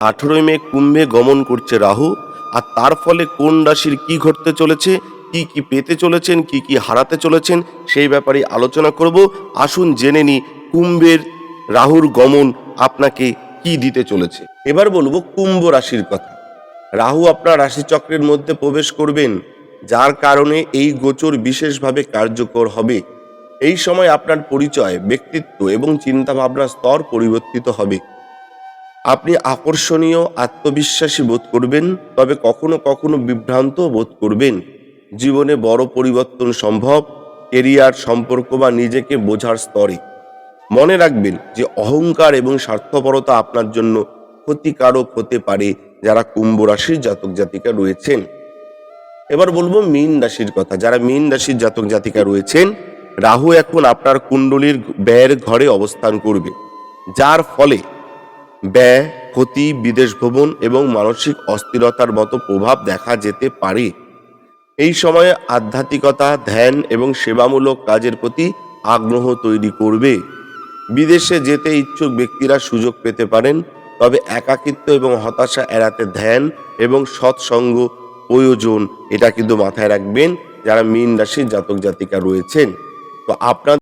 আঠেরোই মে কুম্ভে গমন করছে রাহু, আর তার ফলে কোন রাশির কি ঘটতে চলেছে, কি কি পেতে চলেছেন, কি কি হারাতে চলেছেন, সেই ব্যাপারে আলোচনা করব। আসুন জেনে নি কুম্ভের রাহুর গমন আপনাকে কি দিতে চলেছে। এবার বলব কুম্ভ রাশির কথা। রাহু আপনার রাশিচক্রের মধ্যে প্রবেশ করবেন, যার কারণে এই গোচর বিশেষভাবে কার্যকর হবে। এই সময় আপনার পরিচয়, ব্যক্তিত্ব এবং চিন্তাভাবনার স্তর পরিবর্তিত হবে। আপনি আকর্ষণীয়, আত্মবিশ্বাসী বোধ করবেন, তবে কখনো কখনো বিভ্রান্ত বোধ করবেন। জীবনে বড় পরিবর্তন সম্ভব, কেরিয়ার, সম্পর্ক বা নিজেকে বোঝার স্তরে। মনে রাখবেন যে অহংকার এবং স্বার্থপরতা আপনার জন্য ক্ষতিকারক হতে পারে যারা কুম্ভ রাশির জাতক জাতিকা রয়েছেন। এবার বলব মীন রাশির কথা। যারা মীন রাশির জাতক জাতিকা রয়েছেন, রাহু এখন আপনার কুণ্ডলীর ব্যয়ের ঘরে অবস্থান করবে। যার ফলে ব্যয়, ক্ষতি, বিদেশ ভ্রমণ এবং মানসিক অস্থিরতার মতো প্রভাব দেখা যেতে পারে। এই সময়ে আধ্যাত্মিকতা, ধ্যান এবং সেবামূলক কাজের প্রতি আগ্রহ তৈরি করবে। বিদেশে যেতে ইচ্ছুক ব্যক্তিরা সুযোগ পেতে পারেন, তবে একাকিত্ব এবং হতাশা এড়াতে ধ্যান এবং সৎসঙ্গ প্রয়োজন, এটা কিন্তু মাথায় রাখবেন যারা মীন রাশির জাতক জাতিকা রয়েছেন। তো আপনার